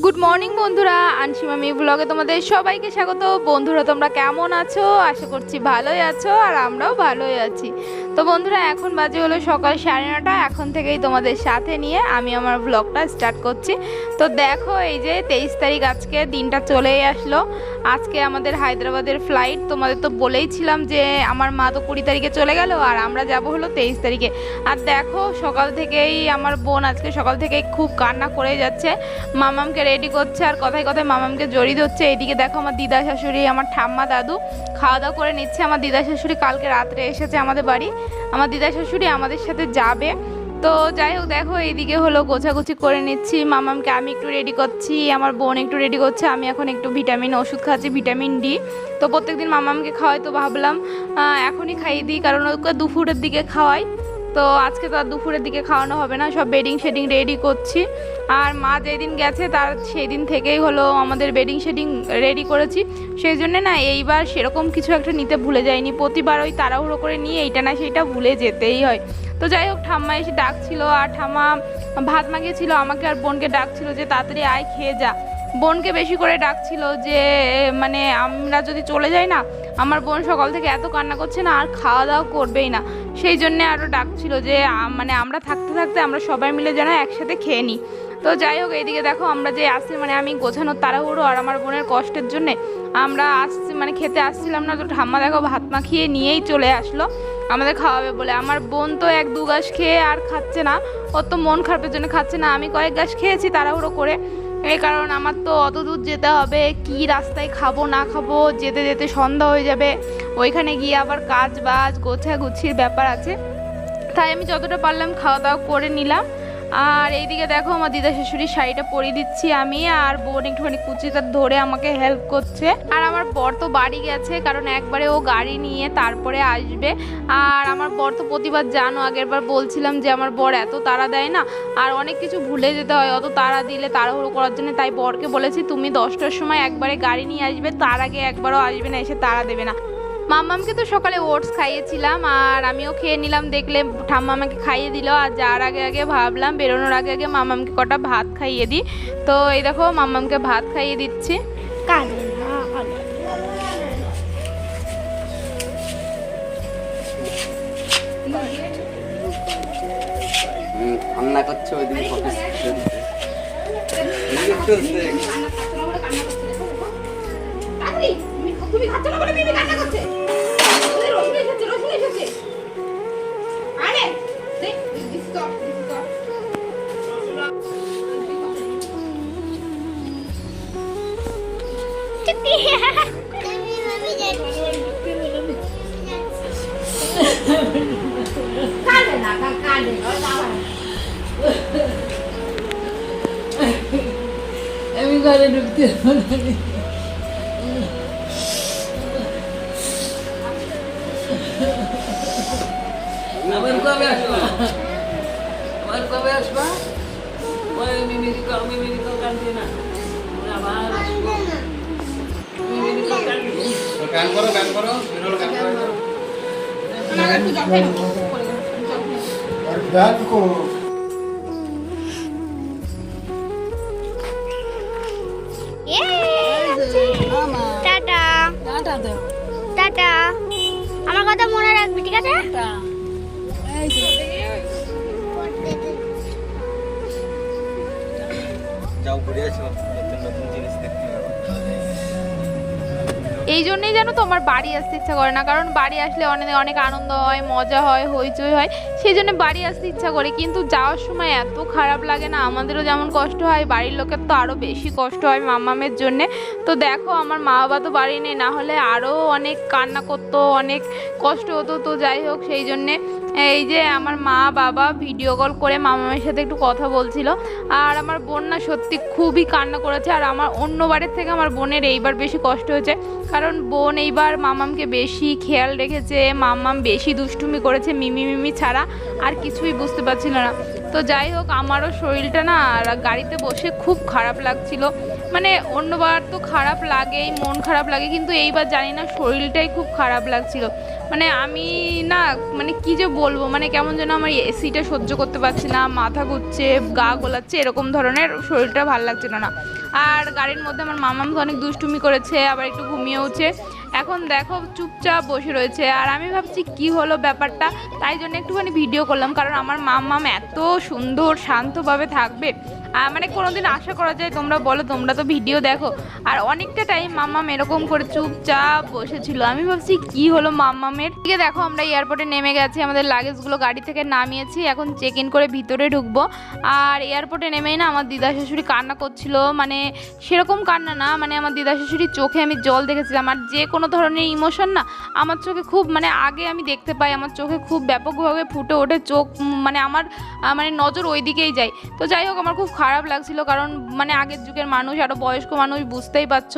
Good morning বন্ধুরা। আনসিমামি ব্লগে তোমাদের সবাইকে স্বাগত। বন্ধুরা, তোমরা কেমন আছো? আশা করছি ভালোই আছো আর আমরাও ভালোই আছি। তো বন্ধুরা, এখন বাজে হলো সকাল সাড়ে নটা। এখন থেকেই তোমাদের সাথে নিয়ে আমি আমার ব্লগটা স্টার্ট করছি। তো দেখো, এই যে তেইশ তারিখ আজকে দিনটা চলেই আসলো। আজকে আমাদের হায়দ্রাবাদের ফ্লাইট তোমাদের তো বলেই ছিলাম যে আমার মা তো কুড়ি তারিখে চলে গেল আর আমরা যাব হলো তেইশ তারিখে। আর দেখো, সকাল থেকেই আমার বোন আজকে সকাল থেকেই খুব কান্না করে যাচ্ছে। মামামকে রেডি করছে আর কথায় কথায় মামামকে জড়িয়ে ধরছে। এইদিকে দেখো আমার দিদা শাশুড়ি, আমার ঠাম্মা দাদু খাওয়া দাওয়া করে নিচ্ছে। আমার দিদা শাশুড়ি কালকে রাত্রে এসেছে আমাদের বাড়ি। আমার দিদা শাশুড়ি আমাদের সাথে যাবে। তো যাই হোক, দেখো এইদিকে হলো গোছাগুছি করে নিচ্ছি। মামামকে আমি একটু রেডি করছি, আমার বোন একটু রেডি করছে। আমি এখন একটু ভিটামিন ওষুধ খাচ্ছি ভিটামিন ডি তো প্রত্যেকদিন মামামকে খাওয়াই তো ভাবলাম এখনই খাইয়ে দিই, কারণ ওকে দুপুরের দিকে খাওয়াই। তো আজকে তো আর দুপুরের দিকে খাওয়ানো হবে না, সব বেডিং শেডিং রেডি করছি। আর মা যেদিন গেছে তার সেই দিন থেকেই হলো আমাদের বেডিং শেডিং রেডি করেছি। সেই জন্য না এইবার সেরকম কিছু একটা নিতে ভুলে যায়নি প্রতিবার ওই তাড়াহুড়ো করে নিয়ে এইটা না সেইটা ভুলে যেতেই হয়। তো যাই হোক, ঠাম্মা এসে ডাকছিল আর ঠাম্মা ভাত মাগিয়েছিল, আমাকে আর বোনকে ডাকছিল যে তাড়াতাড়ি আয়, খেয়ে যা। বোনকে বেশি করে ডাকছিল যে মানে আমরা যদি চলে যাই না, আমার বোন সকাল থেকে এত কান্না করছে না, আর খাওয়া দাওয়া করবেই না। সেই জন্যে আরও ডাকছিল যে মানে আমরা থাকতে থাকতে আমরা সবাই মিলে যেন একসাথে খেয়ে নিই তো যাই হোক, এইদিকে দেখো আমরা যে আসছি মানে আমি গোছানোর তাড়াহুড়ো আর আমার বোনের কষ্টের জন্যে আমরা আসছি মানে খেতে আসছিলাম না, তো ঠাম্মা দেখো ভাত মাখিয়ে নিয়েই চলে আসলো আমাদের খাওয়াবে বলে। আমার বোন তো এক দু গাছ খেয়ে আর খাচ্ছে না ওর তো মন খারাপের জন্য খাচ্ছে না। আমি কয়েক গাছ খেয়েছি তাড়াহুড়ো করে। এই কারণ আমার তো অত দূর যেতে হবে, কি রাস্তায় খাব, না খাব, যেতে যেতে সন্ধ্যা হয়ে যাবে। ওইখানে গিয়ে আবার কাজ বাজ গোছা গুছির ব্যাপার আছে। তাই আমি যতটা পারলাম খাওয়া দাওয়া করে নিলাম। আর এইদিকে দেখো আমার দিদা শাশুড়ির শাড়িটা পরিয়ে দিচ্ছি আমি, আর বোন একটুখানি কুচিটা ধরে আমাকে হেল্প করছে। আর আমার বর তো বাড়ি গেছে, কারণ একবারে ও গাড়ি নিয়ে তারপরে আসবে। আর আমার বর তো প্রতিবার জানো আগের বার বলছিলাম যে আমার বর এত তাড়া দেয় না, আর অনেক কিছু ভুলে যেতে হয়, অত তাড়া দিলে তাড়াহুড়ো করার জন্য। তাই বরকে বলেছি, তুমি দশটার সময় একবারে গাড়ি নিয়ে আসবে, তার আগে একবারও আসবে না, এসে তাড়া দেবে না। মাম্মামকে তো সকালে ওটস খাইয়েছিলাম আর আমিও খেয়ে নিলাম দেখলে ঠাম্মা আমাকে খাইয়ে দিল। আর যার আগে আগে ভাবলাম বেরোনোর আগে আগে মাম্মামকে কটা ভাত খাইয়ে দিই। তো এই দেখো মাম্মামকে ভাত খাইয়ে দিচ্ছি। কান্না তুমি খাচ্ছ না বলে কান্না করছে। কাঁদে না কাঁদে আমি ঘরে ঢুকতে আবার কবে আসবা আবার কবে আসবা ওই মিমিরিকা কান্দে না আবার করো গান করো বিরল গান করো টাটা টাটা আমার কথা মনে রাখবি ঠিক আছে যাও ঘুরে আসো নতুন নতুন জিনিস দেখতে পাবো এই জন্যই যেন তো আমার বাড়ি আসতে ইচ্ছা করে না, কারণ বাড়ি আসলে অনেক অনেক আনন্দ হয়, মজা হয়, হইচই হয়, সেই জন্য বাড়ি আসতে ইচ্ছা করে। কিন্তু যাওয়ার সময় এত খারাপ লাগে না, আমাদেরও যেমন কষ্ট হয়, বাড়ির লোকের তো আরও বেশি কষ্ট হয় মামামের জন্যে। তো দেখো, আমার মা বাবা তো বাড়ি নেই, না হলে আরও অনেক কান্না করতো, অনেক কষ্ট হতো, তো যাই হোক, সেই জন্যে এই যে আমার মা, বাবা ভিডিও কল করে মামামের সাথে একটু কথা বলছিল। আর আমার বোন না সত্যি খুবই কান্না করেছে। আর আমার অন্য বাড়ির থেকে আমার বোনের এইবার বেশি কষ্ট হয়েছে। কারণ বোন এইবার মামামকে বেশি খেয়াল রেখেছে। মামাম বেশি দুষ্টুমি করেছে মিমি মিমি ছাড়া। আর কিছুই বুঝতে পারছিল না। তো যাই হোক, আমারও শরীরটা না গাড়িতে বসে খুব খারাপ লাগছিল। মানে অন্যবার তো খারাপ লাগেই, মন খারাপ লাগে। কিন্তু এইবার জানি না, শরীরটাই খুব খারাপ লাগছিল। মানে আমি না মানে কি যে বলব মানে কেমন যেন আমার এসিটা সহ্য করতে পারছি না, মাথা ঘুরছে, গা গোলাচ্ছে, এরকম ধরনের শরীরটা ভালো লাগছিল না। আর গাড়ির মধ্যে আমার মামাম অনেক দুষ্টুমি করেছে, আবার একটু ঘুমিয়েওছে। এখন দেখো চুপচাপ বসে রয়েছে, আর আমি ভাবছি কি হলো ব্যাপারটা, তাই জন্য একটুখানি ভিডিও করলাম, কারণ আমার মামাম এত সুন্দর, শান্তভাবে থাকবে। মানে কোনোদিন আশা করা যায় তোমরা বলো, তোমরা তো ভিডিও দেখো। আর অনেকটা টাইম মাম্মাম এরকম করে চুপচাপ বসেছিল। আমি ভাবছি, কি হলো মাম্মামের? দিকে দেখো, আমরা এয়ারপোর্টে নেমে গেছি, আমাদের লাগেজগুলো গাড়ি থেকে নামিয়েছি, এখন চেক ইন করে ভিতরে ঢুকবো। আর এয়ারপোর্টে নেমেই না আমার দিদা শাশুড়ি কান্না করছিল মানে সেরকম কান্না না মানে আমার দিদা শাশুড়ির চোখে আমি জল দেখেছিলাম। আর যে কোনো ধরনের ইমোশন না, আমার চোখে খুব মানে আগে আমি দেখতে পাই, আমার চোখে খুব ব্যাপকভাবে ফুটে ওঠে, চোখ মানে আমার মানে নজর ওই দিকেই যায়। তো যাই হোক, আমার খুব খারাপ লাগছিল কারণ মানে আগের যুগের মানুষ আরও বয়স্ক মানুষ বুঝতেই পারছ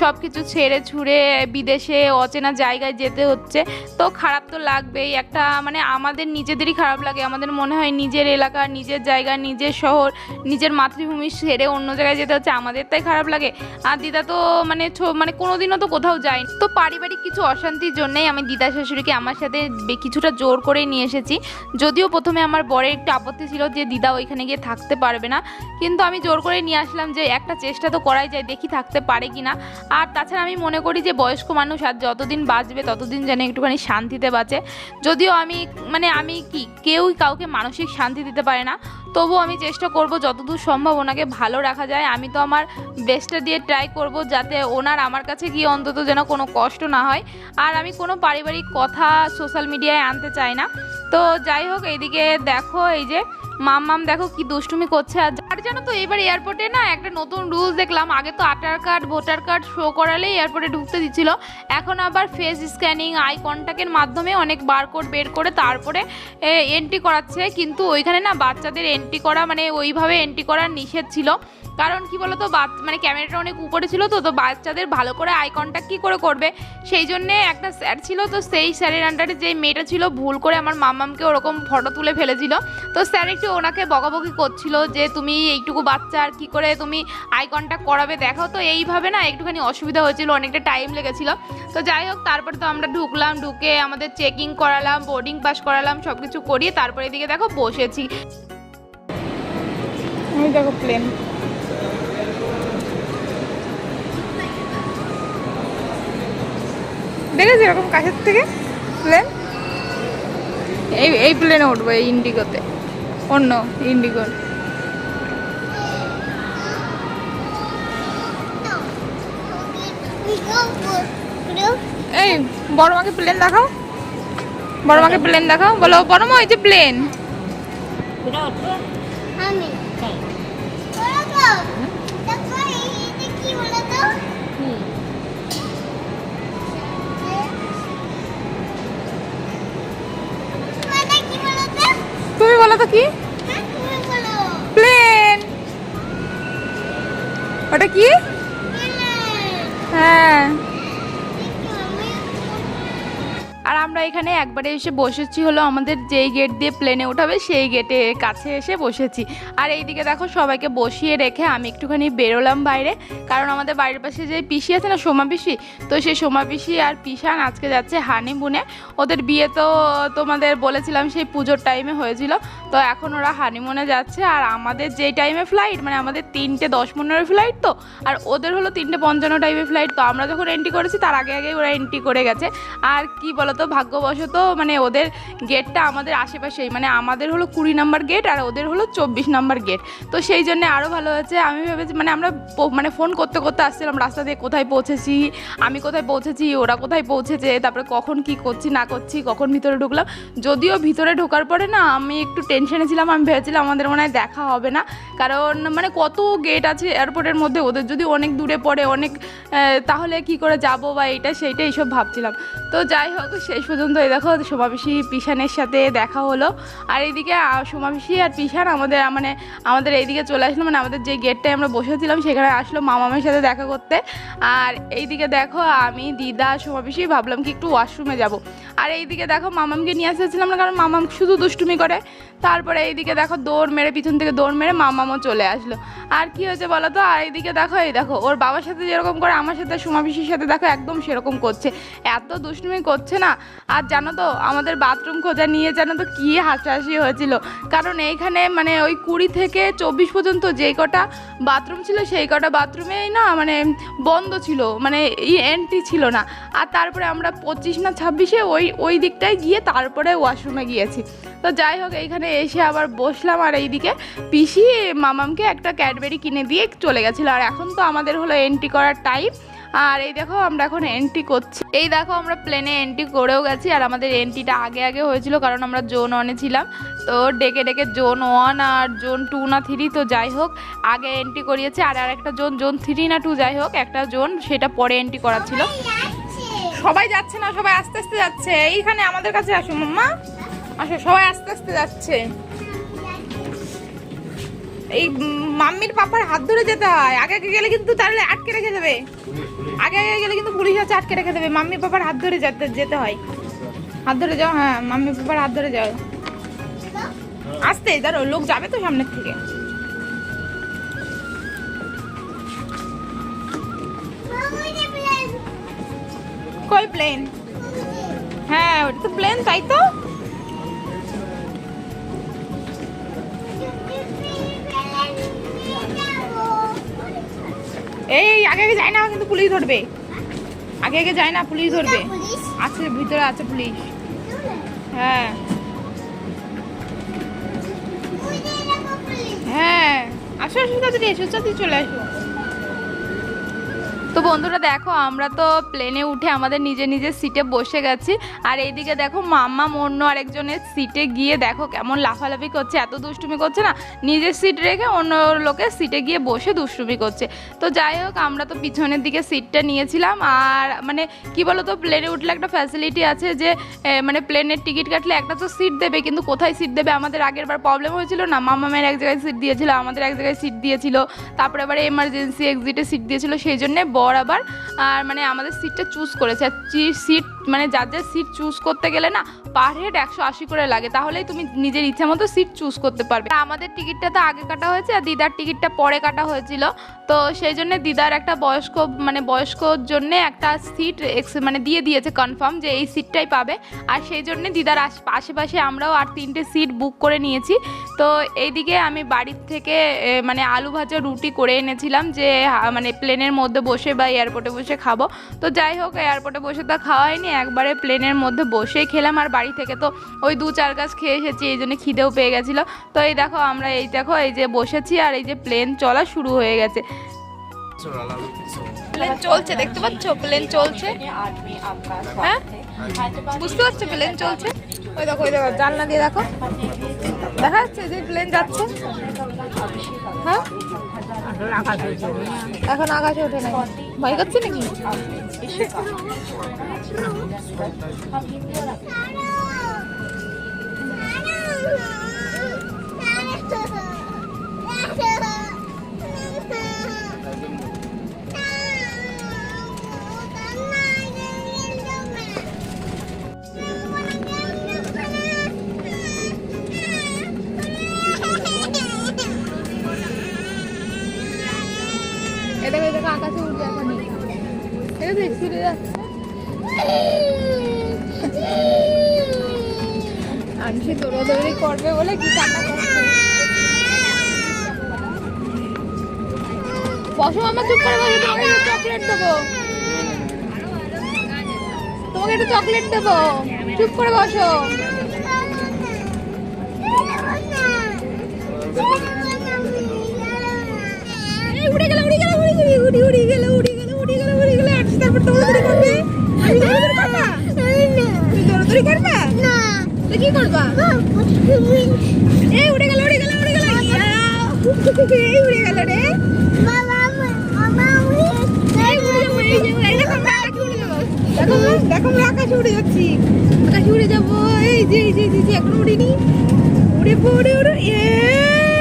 সব কিছু ছেড়ে ছুড়ে বিদেশে অচেনা জায়গায় যেতে হচ্ছে। তো খারাপ তো লাগবেই, একটা মানে আমাদের নিজেদেরই খারাপ লাগে। আমাদের মনে হয় নিজের এলাকা, নিজের জায়গা, নিজের শহর, নিজের মাতৃভূমি ছেড়ে অন্য জায়গায় যেতে হচ্ছে, আমাদের তাই খারাপ লাগে। আর দিদা তো মানে মানে কোনোদিনও তো কোথাও যায়নি। তো পারিবারিক কিছু অশান্তির জন্যেই আমি দিদা শাশুড়িকে আমার সাথে কিছুটা জোর করেই নিয়ে এসেছি। যদিও প্রথমে আমার বরের একটু আপত্তি ছিল যে দিদা ওইখানে গিয়ে থাকতে পারবে না। কিন্তু আমি জোর করে নিয়ে আসলাম যে একটা চেষ্টা তো করাই যায়, দেখি থাকতে পারে কি না আর তাছাড়া আমি মনে করি যে বয়স্ক মানুষ আর যতদিন বাঁচবে, ততদিন যেন একটুখানি শান্তিতে বাঁচে। যদিও আমি মানে আমি কি, কেউই কাউকে মানসিক শান্তি দিতে পারে না। তবুও আমি চেষ্টা করব যতদূর সম্ভব ওনাকে ভালো রাখা যায়। আমি তো আমার বেস্টটা দিয়ে ট্রাই করব যাতে ওনার আমার কাছে গিয়ে অন্তত যেন কোনো কষ্ট না হয়। আর আমি কোনো পারিবারিক কথা সোশ্যাল মিডিয়ায় আনতে চাই না। তো যাই হোক, এইদিকে দেখো এই যে মাম মাম দেখো কি দুষ্টুমি করছে। আর আর জানো তো এবার এয়ারপোর্টে না একটা নতুন রুলস দেখলাম। আগে তো Aadhaar card voter card show করালেই এয়ারপোর্টে ঢুকতে দিচ্ছিল। এখন আবার ফেস স্ক্যানিং আই কন্ট্যাক্টের মাধ্যমে অনেক বারকোড বের করে তারপরে এন্ট্রি করাচ্ছে। কিন্তু ওইখানে না বাচ্চাদের এন্ট্রি করা মানে ওইভাবে এন্ট্রি করার নিষেধ ছিল। কারণ কি বলতো বাচ- মানে ক্যামেরাটা অনেক উপরে ছিল তো তো বাচ্চাদের ভালো করে আই কন্ট্যাক্ট কী করে করবে? সেই জন্যে একটা স্যার ছিল তো, সেই স্যারের আন্ডারে যে মেয়েটা ছিল, ভুল করে আমার মামামকে ওরকম ফটো তুলে ফেলেছিল। তো স্যার একটু ওনাকে বকাবকি করছিল যে, তুমি এইটুকু বাচ্চা, আর কী করে তুমি আই কন্ট্যাক্ট করাবে? দেখো তো, এইভাবে না একটুখানি অসুবিধা হয়েছিল, অনেকটা টাইম লেগেছিল। তো যাই হোক, তারপরে তো আমরা ঢুকলাম, ঢুকে আমাদের চেকিং করালাম বোর্ডিং পাস করালাম সব কিছু করিয়ে তারপরে এদিকে দেখো বসেছি। ওই দেখো প্লেন দেখেছি এরকম কাছের থেকে প্লেন এই এই প্লেনে উঠবো এই ইন্ডিগোতে অন্য ইন্ডিগো এই বড় মাকে প্লেন দেখাও। বড় মাকে প্লেন দেখাও। বলো বড় মা এই যে প্লেন আমি। তুমি বলো তো কি? একবারে এসে বসেছি হলো আমাদের যেই গেট দিয়ে প্লেনে উঠাবে, সেই গেটে কাছে এসে বসেছি। আর এইদিকে দেখো সবাইকে বসিয়ে রেখে আমি একটুখানি বেরোলাম বাইরে। কারণ আমাদের বাড়ির পাশে যে পিসি আছে না, সোমা পিসি, তো সেই সোমা পিসি আর পিসান আজকে যাচ্ছে হানিমুনে ওদের বিয়ে তো তোমাদের বলেছিলাম সেই পুজোর টাইমে হয়েছিল। তো এখন ওরা হানিমুনে যাচ্ছে আর আমাদের যেই টাইমে ফ্লাইট মানে আমাদের তিনটে দশ পনেরো ফ্লাইট তো, আর ওদের হলো তিনটে পঞ্চান্ন টাইমে ফ্লাইট তো। আমরা যখন এন্ট্রি করেছি, তার আগে আগে ওরা এন্ট্রি করে গেছে। আর কি বলতো, ভাগ্যবশত মানে ওদের গেটটা আমাদের আশেপাশেই। মানে আমাদের হলো কুড়ি নাম্বার গেট আর ওদের হলো চব্বিশ নাম্বার গেট তো সেই জন্য আরও ভালো হয়েছে। আমি ভেবেছি মানে আমরা মানে ফোন করতে করতে আসছিলাম রাস্তা দিয়ে, কোথায় পৌঁছেছি? আমি কোথায় পৌঁছেছি? ওরা কোথায় পৌঁছেছে? তারপরে কখন কি করছি, না করছি, কখন ভিতরে ঢুকলাম? যদিও ভিতরে ঢোকার পরে না, আমি একটু টেনশনে ছিলাম। আমি ভেবেছিলাম আমাদের মনে হয় দেখা হবে না। কারণ মানে কত গেট আছে এয়ারপোর্টের মধ্যে? ওদের যদি অনেক দূরে পড়ে, অনেক তাহলে কি করে যাব বা এইটা সেইটা এইসব ভাবছিলাম। তো যাই হোক, শেষ পর্যন্ত এই দেখো সোমাপিসি পিসানের সাথে দেখা হলো। আর এইদিকে সোমাবিষি আর পিসান আমাদের মানে আমাদের এইদিকে চলে আসলো। মানে আমাদের যে গেটটায় আমরা বসেছিলাম, সেখানে আসলো মামামের সাথে দেখা করতে। আর এইদিকে দেখো, আমি, দিদা সোমাবিষি ভাবলাম কি একটু ওয়াশরুমে যাব। আর এইদিকে দেখো মামামকে নিয়ে এসেছিলাম না, কারণ মামাম শুধু দুষ্টুমি করে। তারপরে এইদিকে দেখো দৌড় মেরে পিছন থেকে দৌড় মেরে মামামও চলে আসলো। আর কি হয়েছে বলো তো? আর এইদিকে দেখো, এই দেখো, ওর বাবার সাথে যেরকম করে, আমার সাথে, সুমা পিসির সাথে দেখো একদম সেরকম করছে। এত দুষ্টুমি করছে না? আর জানো তো, আমাদের বাথরুম খোঁজা নিয়ে জানো তো কী হাসাহাসি হয়েছিল? কারণ এইখানে মানে ওই কুড়ি থেকে চব্বিশ পর্যন্ত যেই কটা বাথরুম ছিল, সেই কটা বাথরুমেই না মানে বন্ধ ছিল মানে এন্ট্রি ছিল না। আর তারপরে আমরা পঁচিশ না ছাব্বিশে ওই ওই ওই দিকটায় গিয়ে তারপরে ওয়াশরুমে গিয়েছি। তো যাই হোক, এইখানে এসে আবার বসলাম আর এইদিকে পিসি মামামকে একটা ক্যাডবেরি কিনে দিয়ে চলে গেছিল। আর এখন তো আমাদের হলো এন্ট্রি করার টাইম আর এই দেখো, আমরা এখন এন্ট্রি করছি। এই দেখো, আমরা প্লেনে এন্ট্রি করেও গেছি। আর আমাদের এন্ট্রিটা আগে আগে হয়েছিল, কারণ আমরা জোন ওয়ানে ছিলাম। তো ডেকে ডেকে জোন ওয়ান আর জোন টু না থ্রি তো যাই হোক, আগে এন্ট্রি করিয়েছে। আর আরেকটা জোন জোন থ্রি না টু যাই হোক, একটা জোন সেটা পরে এন্ট্রি করা ছিল। সবাই যাচ্ছে না, সবাই আস্তে আস্তে যাচ্ছে। এইখানে আমাদের কাছে আসো, মাম্মা। আসো, সবাই আস্তে আস্তে যাচ্ছে। এই মাম্মির পাপার হাত ধরে যেতে হয়। আগে আগে গেলে কিন্তু তাহলে আটকে রেখে দেবে। আগে আগে গেলে কিন্তু পুলিশ আছে আটকে রেখে দেবে। মাম্মি পাপার হাত ধরে যেতে যেতে হয়। হাত ধরে যাও হ্যাঁ মাম্মি পাপার হাত ধরে যাও। আসতে ধরো লোক যাবে তো সামনের থেকে। কই প্লেন হ্যাঁ ওটা তো প্লেন তাই তো? এই আগে আগে যায় না কিন্তু পুলিশ ধরবে। আগে আগে যায় না পুলিশ ধরবে। আছে ভিতরে আছে পুলিশ। হ্যাঁ। হ্যাঁ। আসো আসো তাড়াতাড়ি এসো তাড়াতাড়ি চলে আসো। তো বন্ধুরা দেখো, আমরা তো প্লেনে উঠে আমাদের নিজের নিজের সিটে বসে গেছি। আর এইদিকে দেখো, মাম্মা অন্য আরেকজনের সিটে গিয়ে দেখো কেমন লাফালাফি করছে, এত দুষ্টুমি করছে না? নিজের সিট রেখে অন্য লোকের সিটে গিয়ে বসে দুষ্টুমি করছে। তো যাই হোক, আমরা তো পিছনের দিকে সিটটা নিয়েছিলাম। আর মানে কি বলো তো প্লেনে উঠলে একটা ফ্যাসিলিটি আছে যে মানে প্লেনের টিকিট কাটলে একটা তো সিট দেবে, কিন্তু কোথায় সিট দেবে? আমাদের আগের বার প্রবলেম হয়েছিল না? মামামের এক জায়গায় সিট দিয়েছিল, আমাদের এক জায়গায় সিট দিয়েছিল। তারপরে আবার এমার্জেন্সি এক্সিটে সিট দিয়েছিল, সেই জন্যে বর আবার, আর মানে আমাদের সিটটা চুজ করেছে। আর সিট মানে যার যার সিট চুজ করতে গেলে না পার হেড একশো আশি করে লাগে। তাহলেই তুমি নিজের ইচ্ছা মতো সিট চুজ করতে পারবে। আমাদের টিকিটটা তো আগে কাটা হয়েছে, আর দিদার টিকিটটা পরে কাটা হয়েছিল। তো সেই জন্য দিদার একটা বয়স্ক মানে বয়স্কর জন্য একটা সিট মানে দিয়ে দিয়েছে কনফার্ম যে এই সিটটাই পাবে। আর সেই জন্য দিদার আশ- আশেপাশে আমরাও আর তিনটে সিট বুক করে নিয়েছি। তো এইদিকে আমি বাড়ির থেকে মানে আলু ভাজা রুটি করে এনেছিলাম যে মানে প্লেনের মধ্যে বসে বা এয়ারপোর্টে বসে খাব। তো যাই হোক এয়ারপোর্টে বসে তো খাওয়া হয়নি। একবারে প্লেনের মধ্যে বসেই খেলাম আর বাড়ি থেকে তো ওই দু চার গাছ খেয়ে এসেছি, এই জন্য খিদেও পেয়ে গেছিল। তো এই দেখো, আমরা এই দেখো, এই যে বসেছি আর এই যে প্লেন চলা শুরু হয়ে গেছে। প্লেন চলছে, দেখতে প্লেন চলছে। হ্যাঁ? বুঝতে পারছ? প্লেন চলছে। জানলা দিয়ে দেখো। দেখা যাচ্ছে যে প্লেন যাচ্ছে। হ্যাঁ? এখন আকাশে ওঠে না ভয় করছে নাকি? এটা বসো চুপ করে বসো তোমাকে একটা চকলেট দেবো। তোমাকে একটা চকলেট দেবো। চুপ করে বসো। উড়ে গেল উড়ে গেল উড়ে গেল উড়ে উড়ে গেল উড়ে গেল উড়ে গেল উড়ে গেল। আনসি তারপর দৌড়াদৌড়ি করবে? আমি দৌড়াদৌড়ি করবা? তুমি দৌড়াদৌড়ি করবা? তো কি করবা? এই উড়ে গেল উড়ে গেল উড়ে গেল। এই উড়ে গেল রে এই উড়ে যাব, এই যে উড়ে- এই দেখো আমরা আকাশে উড়ে যাব। দেখো দেখো আকাশে উড়ে যাচ্ছি। আকাশে উড়ে যাব। এই যে এই যে এই যে, এখন উড়িনি। উড়ে পড়ে উড়ে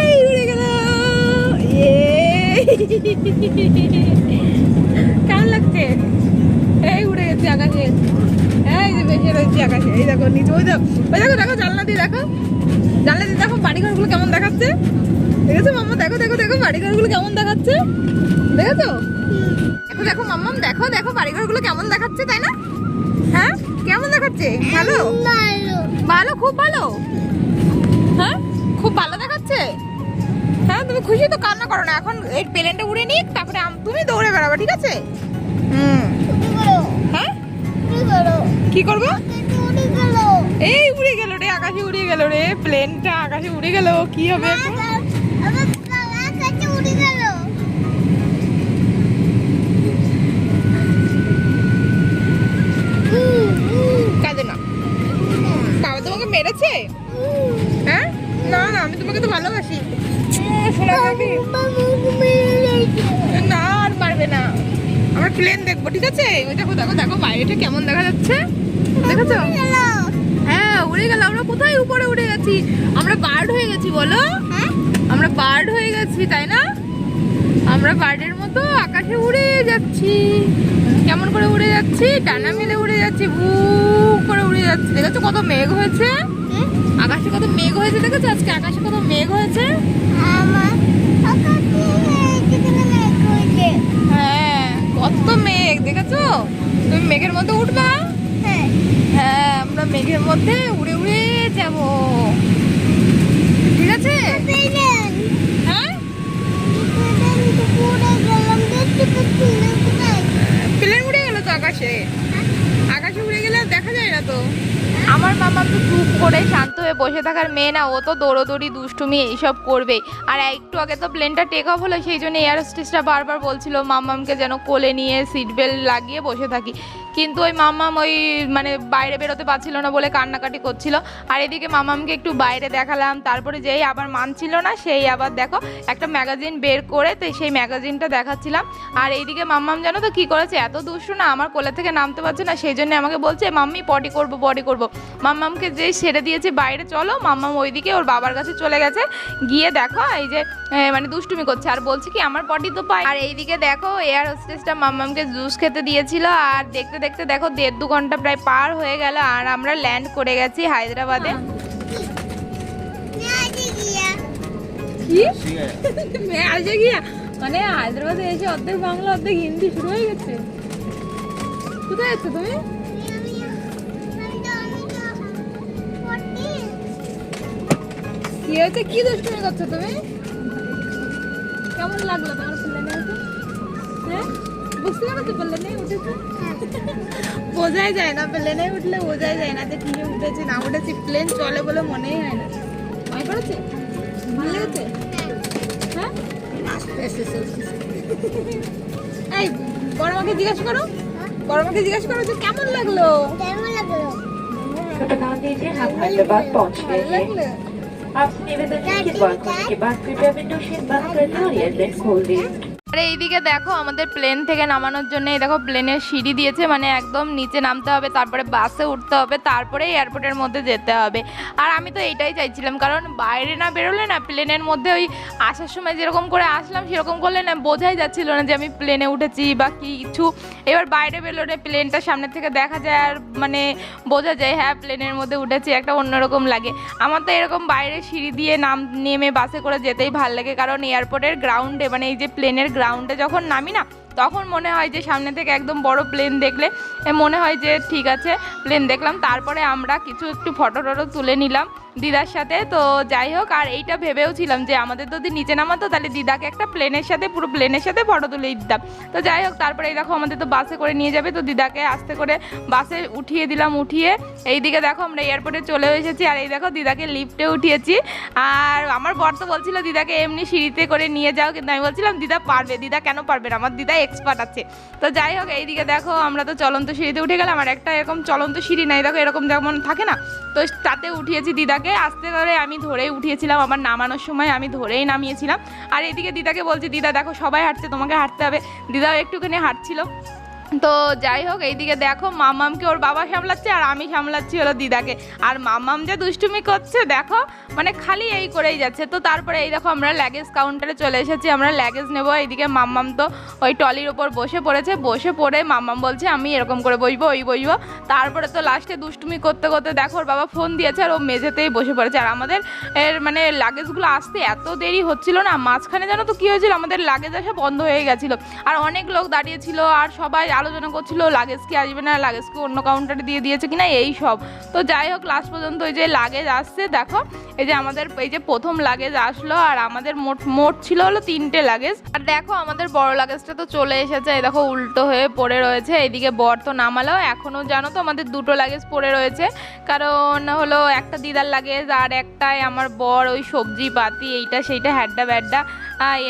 এই উড়ে গেল কেমন লাগছে? এই উড়ে রয়েছে আকাশে। এই যে ভেসে রয়েছে আকাশে। এই দেখো নিচে ওই দেখো ওই দেখো দেখো জানলা দিয়ে দেখো। জানলা দিয়ে দেখো বাড়িঘরগুলো কেমন দেখাচ্ছে? দেখেছ মাম্মা? দেখো দেখো দেখো বাড়িঘরগুলো কেমন দেখাচ্ছে? দেখেছ? দেখো দেখো মাম্মাম, দেখো দেখো বাড়িঘরগুলো কেমন দেখাচ্ছে, তাই না? হ্যাঁ? কেমন দেখাচ্ছে? ভালো? ভালো, খুব ভালো? হ্যাঁ? খুব ভালো দেখাচ্ছে? হ্যাঁ তুমি খুশি তো কান্না করো না। এখন এই প্লেনটা উড়ে নিক, তারপরে তুমি দৌড়ে বেড়াবে, ঠিক আছে? হুম। হ্যাঁ? কি করব? এই উড়ে গেল রে, আকাশে উড়ে গেল রে প্লেনটা আকাশে উড়ে গেল, কি হবে এখন? মেরেছে হ্যাঁ? না না আমি তোমাকে তো ভালোবাসি। না আর পারবে না। আমরা প্লেন দেখব ঠিক আছে? ওই দেখো দেখো দেখো বাইরেটা কেমন দেখা যাচ্ছে। দেখেছ? হ্যাঁ উড়ে গেল। আমরা কোথায় উপরে উড়ে গেছি? আমরা বার্ড হয়ে গেছি বলো। আমরা বার্ড হয়ে গেছি তাই না? আমরা বার্ডের মতো আকাশে উড়ে যাচ্ছি। কেমন করে উড়ে যাচ্ছি? ডানা মেলে উড়ে যাচ্ছি ভু করে উড়ে যাচ্ছি। দেখেছ কত মেঘ হয়েছে? আকাশে কত মেঘ হয়েছে দেখেছ? আজকে আকাশে কত মেঘ হয়েছে? হ্যাঁ কত মেঘ দেখেছ? তুমি মেঘের মধ্যে উঠবা? হ্যাঁ। হ্যাঁ আমরা মেঘের মধ্যে উড়ে উড়ে যাব। ঠিক আছে? হ্যাঁ? তো আকাশে। আকাশে উড়ে গেলে দেখা যায় না তো। আমার মামা তো চুপ করে শান্ত হয়ে বসে থাকার মেয়ে না, ও তো দৌড়োদৌড়ি, দুষ্টুমি এইসব করবেই। আর একটু আগে তো প্লেনটা টেক অফ হলো, সেই জন্য এয়ার হোস্টেসটা বারবার বলছিল মাম্মামকে যেন কোলে নিয়ে সিট বেল্ট লাগিয়ে বসে থাকি। কিন্তু ওই মাম্মাম ওই মানে বাইরে বেরোতে পারছিল না বলে কান্নাকাটি করছিল। আর এদিকে মামামকে একটু বাইরে দেখালাম, তারপরে যেই আবার মানছিল না, সেই আবার দেখো, একটা ম্যাগাজিন বের করে তো সেই ম্যাগাজিনটা দেখাচ্ছিলাম। আর এইদিকে মাম্মাম জানো তো কি করেছে? এত দুষ্টু না, আমার কোলে থেকে নামতে পারছে না, সেই জন্য আমাকে বলছে, মাম্মি পটি করব পটি করব। মাম্মামকে যেই সেরে দিয়েছে বাইরে, চলো মাম্মাম ওইদিকে, ওর বাবার কাছে চলে গেছে। গিয়ে দেখো, এই যে মানে দুষ্টুমি করছে। আর বলছে কি, আমার পটি তো পাই আর এইদিকে দেখো এয়ার হোস্টেসটা মাম্মামকে জুস খেতে দিয়েছিল। আর দেখতে দেখতে দেখো, দেড় দু ঘণ্টা প্রায় পার হয়ে গেল। আর আমরা ল্যান্ড করে গেছি হায়দ্রাবাদে। মানে হায়দ্রাবাদে এসে অর্ধেক বাংলা, অর্ধেক হিন্দি শুরু হয়ে গেছে। কোথায় আছো তুমি? কি কি দুষ্টুমি করছ তুমি? কেমন লাগল হ্যাঁ? বুঝতে বোঝাই যায় না প্লেনে উঠলে বোঝাই যায় না যে কি উঠেছে না উঠেছি প্লেন চলে বলে মনেই হয় না। ভয় করেছে? হ্যাঁ? বড় মাকে জিজ্ঞাসা করো। বড় মাকে জিজ্ঞাসা করো যে কেমন লাগল? কেমন লাগল? ধন্যবাদ পৌঁছে आप निवेदन के बाद कृपया विंडो शीट बंद कर और एयरबैग खोल दें আরে এইদিকে দেখো আমাদের প্লেন থেকে নামানোর জন্য এই দেখো প্লেনের সিঁড়ি দিয়েছে মানে একদম নিচে নামতে হবে, তারপরে বাসে উঠতে হবে তারপরে এয়ারপোর্টের মধ্যে যেতে হবে। আর আমি তো এইটাই চাইছিলাম, কারণ বাইরে না বেরোলে না প্লেনের মধ্যে ওই আসার সময় যেরকম করে আসলাম, সেরকম করলে না বোঝাই যাচ্ছিল না যে আমি প্লেনে উঠেছি বা কিছু। এবার বাইরে বেরোলে প্লেনটা সামনে থেকে দেখা যায় আর মানে বোঝা যায় হ্যাঁ প্লেনের মধ্যে উঠেছি, একটা অন্যরকম লাগে। আমার তো এরকম বাইরে সিঁড়ি দিয়ে নাম, নেমে বাসে করে যেতেই ভালো লাগে, কারণ এয়ারপোর্টের গ্রাউন্ডে মানে এই যে প্লেনের যখন নামি না, তখন মনে হয় যে সামনে থেকে একদম বড় প্লেন দেখলে মনে হয় যে ঠিক আছে প্লেন দেখলাম, তারপরে আমরা কিছু একটু ফটো টটো তুলে নিলাম। দিদার সাথে, তো যাই হোক, আর এইটা ভেবেও ছিলাম যে আমাদের যদি নিচে নামাতো, তাহলে দিদাকে একটা প্লেনের সাথে, পুরো প্লেনের সাথে ফটো তুলে দিতাম। তো যাই হোক, তারপরে এই দেখো, আমাদের তো বাসে করে নিয়ে যাবে, তো দিদাকে আস্তে করে বাসে উঠিয়ে দিলাম, উঠিয়ে। এইদিকে দেখো, আমরা এয়ারপোর্টে চলে এসেছি, আর এই দেখো, দিদাকে লিফটে উঠিয়েছি। আর আমার বর তো বলছিল, দিদাকে এমনি সিঁড়িতে করে নিয়ে যাও। কিন্তু আমি বলছিলাম, দিদা পারবে, দিদা কেন পারবে না? আমার দিদা এক্সপার্ট আছে। তো যাই হোক, এইদিকে দেখো, আমরা তো চলন্ত সিঁড়িতে উঠে গেলাম, আর একটা এরকম চলন্ত সিঁড়ি নাই। দেখো, এরকম যেমন থাকে না, তো তাতে উঠিয়েছি দিদাকে। আস্তে করে আমি ধরেই উঠিয়েছিলাম, আমার নামানোর সময় আমি ধরেই নামিয়েছিলাম। আর এদিকে দিদাকে বলছি, দিদা, দেখো সবাই হাঁটছে, তোমাকে হাঁটতে হবে। দিদাও একটুখানি হাঁটছিল। তো যাই হোক, এইদিকে দেখো মামামকে ওর বাবা সামলাচ্ছে আর আমি সামলাচ্ছি হলো দিদাকে। আর মামাম যে দুষ্টুমি করছে, দেখো মানে খালি এই করেই যাচ্ছে। তো তারপরে এই দেখো আমরা লাগেজ কাউন্টারে চলে এসেছি, আমরা লাগেজ নেব। এইদিকে মাম্মাম তো ওই টলির ওপর বসে পড়েছে। বসে পড়ে মাম্মাম বলছে, আমি এরকম করে বসবো, ওই বসবো। তারপরে তো লাস্টে দুষ্টুমি করতে করতে দেখো ওর বাবা ফোন দিয়েছে আর ও মেঝেতেই বসে পড়েছে। আর আমাদের এর মানে লাগেজগুলো আসতে এত দেরি হচ্ছিল না, মাঝখানে জানো তো কী হয়েছিল? আমাদের লাগেজ আসা বন্ধ হয়ে গেছিল। আর অনেক লোক দাঁড়িয়েছিল আর সবাই আলোচনা করছিল লাগেজ কি আসবে না লাগেজ কি অন্য কাউন্টারে দিয়ে দিয়েছে কিনা, এই সব। তো যাই হোক লাস্ট পর্যন্ত ওই যে লাগেজ আসছে, দেখো, এই যে আমাদের, এই যে প্রথম লাগেজ আসলো, আর আমাদের মোট মোট ছিল হলো তিনটে লাগেজ আর দেখো, আমাদের বড় লাগেজটা তো চলে এসেছে, এই দেখো, উল্টো হয়ে পড়ে রয়েছে এদিকে বর তো নামালো এখনও জানো তো আমাদের দুটো লাগেজ পড়ে রয়েছে। কারণ হলো একটা দিদার লাগেজ আর একটাই আমার বর, ওই সবজি পাতি, এইটা, সেইটা হ্যাড্ডা ব্যাড্ডা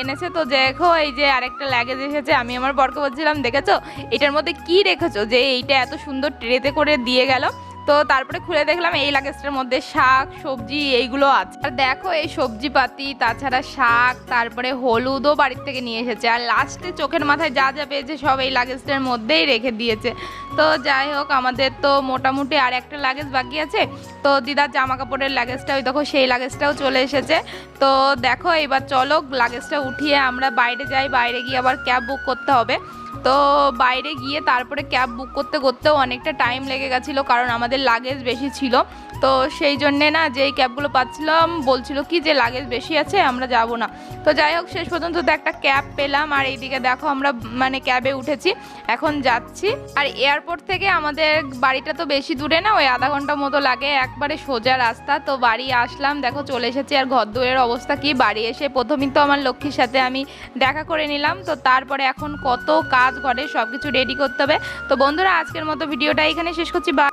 এনেছে তো, দেখো, এই যে আরেকটা ল্যাগেজ এসেছে, আমি আমার বরকে বলছিলাম, দেখেছ? এটার মধ্যে কি রেখেছো? যে এইটা এত সুন্দর ট্রেতে করে দিয়ে গেল। তো তারপরে খুলে দেখলাম এই লাগেজটার মধ্যে শাক, সবজি এইগুলো আছে। আর দেখো এই সবজি পাতি তাছাড়া শাক, তারপরে হলুদও বাড়ির থেকে নিয়ে এসেছে। আর লাস্টে চোখের মাথায় যা যা পেয়েছে সব এই লাগেজটার মধ্যেই রেখে দিয়েছে। তো যাই হোক, আমাদের তো মোটামুটি আর একটা লাগেজ বাকি আছে। তো দিদার জামা কাপড়ের লাগেজটা, ওই দেখো সেই লাগেজটাও চলে এসেছে। তো দেখো, এবার চলো লাগেজটা উঠিয়ে আমরা বাইরে যাই, বাইরে গিয়ে আবার ক্যাব বুক করতে হবে। তো বাইরে গিয়ে তারপরে ক্যাব বুক করতে করতেও অনেকটা টাইম লেগে গেছিল, কারণ আমাদের লাগেজ বেশি ছিল। তো সেই জন্যে না যেই ক্যাবগুলো পাচ্ছিলাম, বলছিল কি যে লাগেজ বেশি আছে, আমরা যাব না। তো যাই হোক, শেষ পর্যন্ত তো একটা ক্যাব পেলাম, আর এইদিকে দেখো আমরা মানে ক্যাবে উঠেছি। এখন যাচ্ছি, আর এয়ারপোর্ট থেকে আমাদের বাড়িটা তো বেশি দূরে না, ওই আধা ঘণ্টা মতো লাগে, একবারে সোজা রাস্তা। তো বাড়ি আসলাম, দেখো চলে এসেছি, আর ঘর দুয়ারের অবস্থা কি? বাড়ি এসে প্রথমেই তো আমার লক্ষ্মীর সাথে আমি দেখা করে নিলাম। তো তারপরে এখন কত কাজ ঘরে সবকিছু রেডি করতে হবে। তো বন্ধুরা, আজকের মতো ভিডিওটা এখানে শেষ করছি। বা